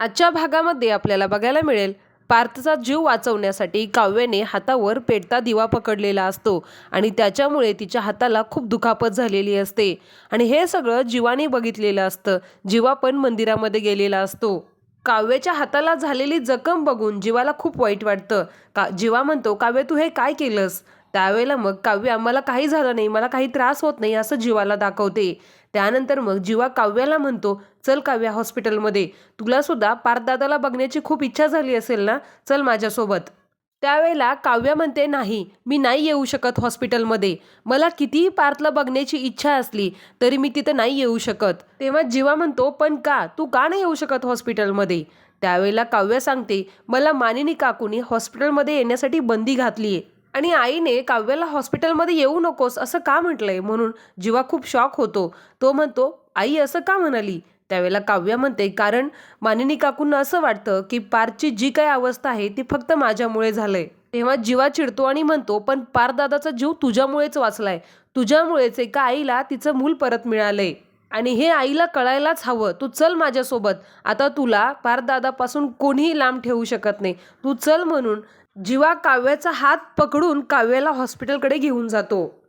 आजच्या भागामध्ये आपल्याला बघायला मिळेल पार्थचा जीव वाचवण्यासाठी काव्याने हातावर पेटता दिवा पकडलेला असतो आणि त्याच्यामुळे तिच्या हाताला खूप दुखापत झालेली असते. आणि हे सगळं जीवाने बघितलेलं असतं. जीवा पण मंदिरामध्ये गेलेला असतो. काव्याच्या हाताला झालेली जखम बघून जीवाला खूप वाईट वाटतं. का जीवा म्हणतो काव्य तू हे काय केलंस? त्यावेळेला मग काव्य मला काही झालं नाही मला काही त्रास होत नाही असं जीवाला दाखवते. त्यानंतर मग जीवा काव्याला म्हणतो चल काव्या हॉस्पिटलमध्ये तुला सुद्धा पार्थदादाला बघण्याची खूप इच्छा झाली असेल ना चल माझ्यासोबत. त्यावेळेला काव्या म्हणते नाही मी नाही येऊ शकत हॉस्पिटलमध्ये. मला कितीही पार्थला बघण्याची इच्छा असली तरी मी तिथं नाही येऊ शकत. तेव्हा जीवा म्हणतो पण का तू का नाही येऊ शकत हॉस्पिटलमध्ये? त्यावेळेला काव्या सांगते मला मानिनी काकूनी हॉस्पिटलमध्ये येण्यासाठी बंदी घातली आहे आणि आईने काव्याला हॉस्पिटलमध्ये येऊ नकोस असं का म्हटलंय म्हणून जीवा खूप शॉक होतो. तो म्हणतो आई असं का म्हणाली? त्यावेळेला काव्या म्हणते कारण मानिनी काकूंना असं वाटतं की पारची जी काय अवस्था आहे ती फक्त माझ्यामुळे झालंय. तेव्हा जीवा चिडतो आणि म्हणतो पण पारदादाचा जीव तुझ्यामुळेच वाचलाय. तुझ्यामुळेच एका आईला तिचं मूल परत मिळालंय. आणि हे आईला कळायलाच हवं. तू चल माझ्यासोबत. आता तुला पारदादापासून कोणीही लांब ठेवू शकत नाही. तू चल म्हणून जीवा काव्याचा हात पकडून काव्याला हॉस्पिटलकडे घेऊन जातो.